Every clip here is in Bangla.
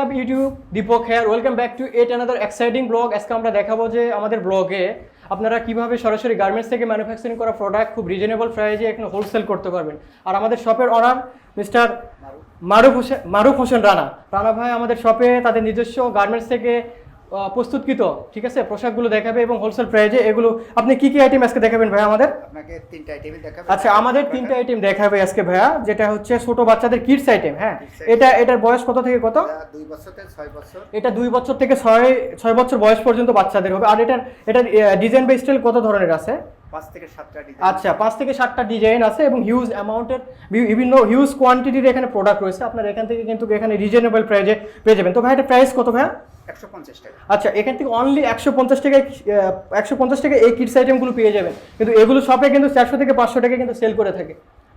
up, YouTube? Deepak here welcome back to at another exciting blog আজকে আমরা দেখাবো যে আমাদের ব্লগে আপনারা কীভাবে সরাসরি গার্মেন্টস থেকে ম্যানুফ্যাকচারিং করা প্রোডাক্ট খুব রিজনেবল প্রাইসে এখানে হোলসেল করতে পারবেন। আর আমাদের শপের অনার মিস্টার মারুফ হোসেন মারুফ হোসেন রানা। রানা ভাই আমাদের শপে তাদের নিজস্ব গার্মেন্টস থেকে প্রস্তুতকৃত ঠিক আছে? পোশাকগুলো দেখাবে এবং হোলসেল প্রাইজে এগুলো আপনি কি কি আইটেম আজকে দেখাবেন ভাই আমাদের? আপনাকে তিনটা আইটেম দেখাবো। আচ্ছা আমাদের তিনটা আইটেম দেখাবে আজকে ভাইয়া যেটা হচ্ছে ছোট বাচ্চাদের কিডস আইটেম হ্যাঁ? এটা এটার বয়স কত থেকে কত? দুই বছর থেকে ছয় বছর। এটা দুই বছর থেকে ছয় ছয় বছর বয়স পর্যন্ত বাচ্চাদের হবে। আর এটার এটার ডিজাইন বা স্টাইল কত ধরনের আছে? পাঁচ থেকে সাতটা ডিজাইন আচ্ছা পাঁচ থেকে সাতটা ডিজাইন আছে এবং হিউজ অ্যামাউন্টের বিভিন্ন হিউজ কোয়ান্টিটির এখানে প্রোডাক্ট রয়েছে। আপনার এখান থেকে কিন্তু এখানে রিজনেবল প্রাইজে পেয়ে যাবেন। তো ভাই এটা প্রাইস কত ভাইয়া? একশো পঞ্চাশ টাকা। আচ্ছা এখান থেকে অনলি একশো পঞ্চাশ টাকায় একশো পঞ্চাশ টাকা এই কিডস আইটেমগুলো পেয়ে যাবেন। কিন্তু এগুলো শপে কিন্তু চারশো থেকে পাঁচশো টাকা কিন্তু সেল করে থাকে।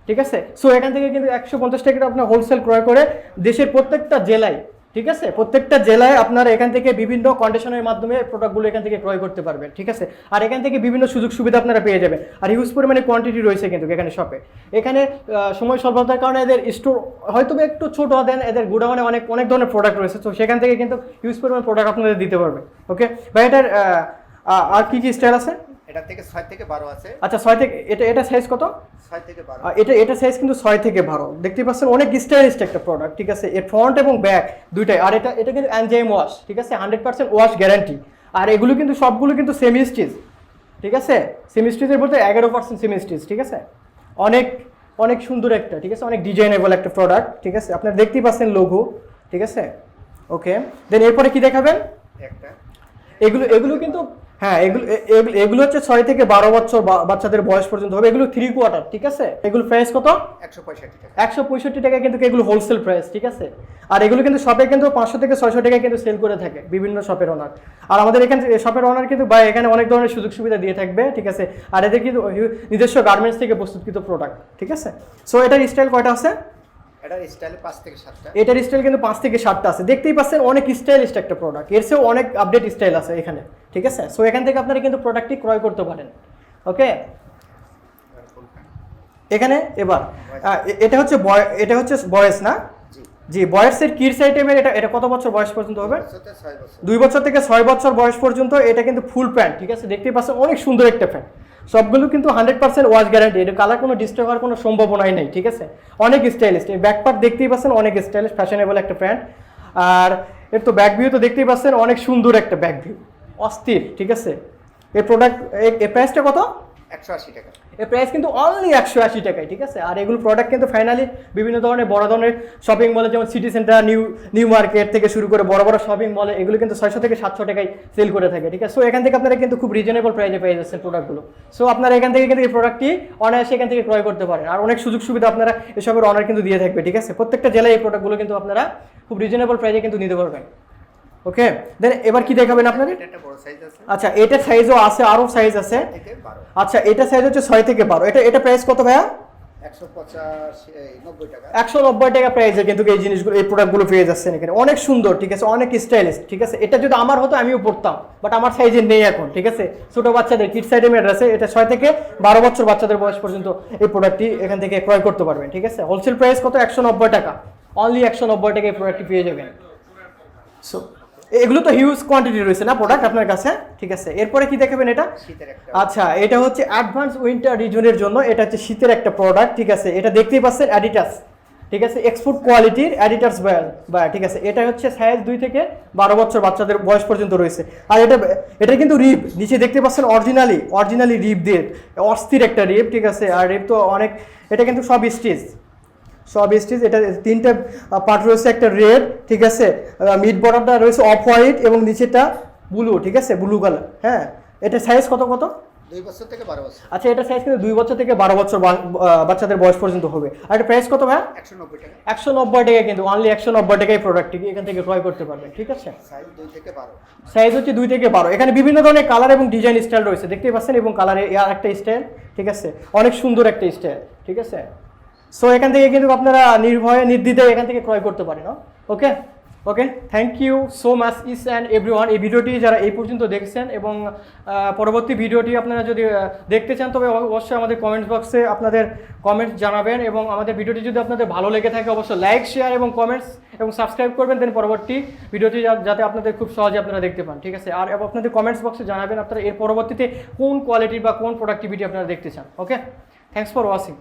ঠিক আছে? সো এখান থেকে কিন্তু একশো পঞ্চাশ টাকা আপনার হোলসেল ক্রয় করে দেশের প্রত্যেকটা জেলায় ঠিক আছে? প্রত্যেকটা জেলায় আপনারা এখান থেকে বিভিন্ন কন্ডিশনের মাধ্যমে প্রোডাক্টগুলো এখান থেকে ক্রয় করতে পারবেন, ঠিক আছে? আর এখান থেকে বিভিন্ন সুযোগ সুবিধা আপনারা পেয়ে যাবেন। আর হিউজ পরিমাণে কোয়ান্টিটি রয়েছে কিন্তু এখানে শপে এখানে সময় স্বল্পতার কারণে এদের স্টোর হয়তো একটু ছোট দেন, এদের গুডাউনে অনেক অনেক ধরনের প্রোডাক্ট রয়েছে। তো সেখান থেকে কিন্তু হিউজ পরিমাণ প্রোডাক্ট আপনাদের দিতে পারবে ওকে ভাই, এটার আর কী কী স্টাইল আছে? এটা থেকে ছয় থেকে বারো আছে। আচ্ছা ছয় থেকে এটা এটা সাইজ কত? ছয় থেকে বারো। আহ, এটা এটা সাইজ কিন্তু ছয় থেকে বারো। দেখতে পাচ্ছেন অনেক স্টাইলিস্ট একটা প্রোডাক্ট ঠিক আছে? এর ফ্রন্ট এবং ব্যাক দুইটাই। আর এটা এটা কিন্তু অ্যানজাইম ওয়াশ ঠিক আছে? হান্ড্রেড পার্সেন্ট ওয়াশ গ্যারান্টি আর এগুলো কিন্তু সবগুলো কিন্তু সেমি স্টিচ ঠিক আছে? সেমি স্টিচের বলতে এগারো পার্সেন্ট সেমি স্টিচ ঠিক আছে? অনেক অনেক সুন্দর একটা ঠিক আছে? অনেক ডিজাইনেবল একটা প্রোডাক্ট ঠিক আছে? আপনারা দেখতেই পাচ্ছেন লোগো ঠিক আছে? ওকে দেন এরপরে কি দেখাবেন? একটা। এগুলো এগুলো কিন্তু হ্যাঁ এগুলো এগুলো হচ্ছে ছয় থেকে বারো বছর বাচ্চাদের বয়স পর্যন্ত হবে। এগুলো থ্রি কোয়ার্টার ঠিক আছে? এগুলো প্রাইস কত? একশো পঁয়ষট্টি টাকা। একশো পঁয়ষট্টি টাকা কিন্তু এগুলো হোলসেল প্রাইস ঠিক আছে? আর এগুলো কিন্তু শপে কিন্তু পাঁচশো থেকে ছয়শো টাকা কিন্তু সেল করে থাকে বিভিন্ন শপের ওনার আর আমাদের এখানে শপের ওনার কিন্তু বা এখানে অনেক ধরনের সুযোগ সুবিধা দিয়ে থাকবে ঠিক আছে? আর এদের কিন্তু নিজস্ব গার্মেন্টস থেকে প্রস্তুতকৃত প্রোডাক্ট ঠিক আছে? সো এটার স্টাইল কয়টা আছে? এটার স্টাইলে পাঁচ থেকে সাতটা। এটার স্টাইল কিন্তু পাঁচ থেকে সাতটা আছে। দেখতেই পাচ্ছেন অনেক স্টাইলিস্ট একটা প্রোডাক্টের চেয়েও অনেক আপডেট স্টাইল আছে এখানে। ঠিক আছে? সো এখান থেকে আপনারা কিন্তু প্রোডাক্টটি ক্রয় করতে পারেন। ওকে। এখানে এবার এটা হচ্ছে বয়- এটা হচ্ছে বয়স না? জি। বয়সের কিডস আইটেমের এটা এটা কত বছর বয়স পর্যন্ত হবে? দুই বছর থেকে ছয় বছর বয়স পর্যন্ত এটা কিন্তু ফুল প্যান্ট ঠিক আছে? দেখতেই পাচ্ছেন অনেক সুন্দর একটা প্যান্ট সবগুলো কিন্তু হান্ড্রেড পার্সেন্ট ওয়াশ গ্যারান্টি এটা কালার কোনো ডিস্টার্ব হওয়ার কোনো সম্ভাবনাই নেই, ঠিক আছে? অনেক স্টাইলিশ এই ব্যাক পার্ট দেখতেই পাচ্ছেন অনেক স্টাইলিশ ফ্যাশনেবল একটা প্যান্ট আর এর তো ব্যাক ভিউ তো দেখতেই পাচ্ছেন অনেক সুন্দর একটা ব্যাক ভিউ অস্থির, ঠিক আছে? এই প্রোডাক্টের প্রাইসটা কত? একশো আশি টাকা। এর প্রাইস কিন্তু অনলি একশো আশি টাকায়, ঠিক আছে? আর এগুলো প্রোডাক্ট কিন্তু ফাইনালি বিভিন্ন ধরনের বড় ধরনের শপিং মলে যেমন city centre new new market থেকে শুরু করে বড় বড় শপিং মলে এগুলো কিন্তু ছয়শো থেকে সাতশো টাকায় সেল করে থাকে, ঠিক আছে? সো এখান থেকে আপনারা কিন্তু খুব রিজনেবল প্রাইসে পেয়ে যাচ্ছেন প্রোডাক্টগুলো সো আপনারা এখান থেকে কিন্তু এই প্রোডাক্টটি অনায়াসে এখান থেকে ক্রয় করতে পারেন। আর অনেক সুযোগ সুবিধা আপনারা এসবের অনার কিন্তু দিয়ে থাকবে, ঠিক আছে? প্রত্যেকটা জেলায় এই প্রোডাক্টগুলো কিন্তু আপনারা খুব রিজনেবল প্রাইসে কিন্তু নিতে পারবেন। ওকে দেন এবার কি দেখাবেন আপনাদের? এটা একটা বড় সাইজ আছে। আচ্ছা এটার সাইজও আছে আরও সাইজ আছে। আচ্ছা এটা সাইজ হচ্ছে ছয় থেকে বারো। এটা এটা প্রাইস কত ভাইয়া? একশো নব্বই টাকা। প্রাইসে কিন্তু এই জিনিসগুলো এই প্রোডাক্টগুলো পেয়ে যাচ্ছেন এখানে। অনেক সুন্দর ঠিক আছে? অনেক স্টাইলিশ ঠিক আছে? এটা যদি আমার হতো আমিও পড়তাম। বাট আমার সাইজে নেই এখন ঠিক আছে? ছোট বাচ্চাদের কিড সাইডে আছে এটা ছয় থেকে বারো বছর বাচ্চাদের বয়স পর্যন্ত এই প্রোডাক্টটি এখান থেকে ক্রয় করতে পারবেন ঠিক আছে? হোলসেল প্রাইস কত? একশো নব্বই টাকা। অনলি একশো নব্বই টাকা এই প্রোডাক্টটি পেয়ে যাবেন। সো এগুলো তো হিউজ কোয়ান্টিটি রয়েছে না প্রোডাক্ট আপনার কাছে? ঠিক আছে এরপরে কি দেখাবেন এটা? আচ্ছা এটা হচ্ছে অ্যাডভান্স উইন্টার রিজনের জন্য এটা হচ্ছে শীতের একটা প্রোডাক্ট ঠিক আছে? এটা দেখতেই পাচ্ছেন অ্যাডিটাস ঠিক আছে? এক্সপোর্ট কোয়ালিটির অ্যাডিটাস বা ঠিক আছে? এটা হচ্ছে সাইজ দুই থেকে বারো বছর বাচ্চাদের বয়স পর্যন্ত রয়েছে। আর এটা এটা কিন্তু রিপ নিচে দেখতে পাচ্ছেন অরিজিনালি অরিজিনালি রিপ দিয়ে অস্থির একটা রিপ ঠিক আছে? আর রিপ তো অনেক এটা কিন্তু সব স্টিচ সব স্টিচ এটা তিনটা পার্ট রয়েছে একটা রেড ঠিক আছে? মিড বর্ডারটা রয়েছে অফ হোয়াইট এবং নিচেটা ব্লু ঠিক আছে? ব্লু কালার হ্যাঁ? এটা সাইজ কত কত? দুই বছর থেকে বারো বছর। আচ্ছা এটা সাইজ কিন্তু দুই বছর থেকে বারো বছর বাচ্চাদের বয়স পর্যন্ত হবে। আর এটা প্রাইস কত ভাই একশো নব্বই টাকা। একশো নব্বই টাকা কিন্তু অনলি একশো নব্বই টাকায় প্রোডাক্টটি এখান থেকে ক্রয় করতে পারবেন ঠিক আছে? সাইজ দুই থেকে বারো। সাইজ হচ্ছে দুই থেকে বারো। এখানে বিভিন্ন ধরনের কালার এবং ডিজাইন স্টাইল রয়েছে দেখতেই পাচ্ছেন? এবং কালারে আর একটা স্টাইল ঠিক আছে? অনেক সুন্দর একটা স্টাইল ঠিক আছে? সো এখান থেকে কিন্তু আপনারা নির্ভয়ে, নির্দ্বিধায় এখান থেকে ক্রয় করতে পারেন okay okay thank you so much is and everyone এই ভিডিওটি যারা এই পর্যন্ত দেখছেন এবং পরবর্তী ভিডিওটি আপনারা যদি দেখতে চান, তবে অবশ্যই আমাদের কমেন্টস বক্সে আপনাদের কমেন্টস জানাবেন এবং আমাদের ভিডিওটি যদি আপনাদের ভালো লেগে থাকে, অবশ্যই লাইক শেয়ার এবং কমেন্টস এবং সাবস্ক্রাইব করবেন দেন পরবর্তী ভিডিওটি যাতে আপনাদের খুব সহজে আপনারা দেখতে পান, ঠিক আছে? আর আপনাদের কমেন্টস বক্সে জানাবেন আপনারা এর পরবর্তীতে কোন কোয়ালিটির বা কোন প্রোডাক্টিভিটি আপনারা দেখতে চান ওকে থ্যাংকস ফর ওয়াচিং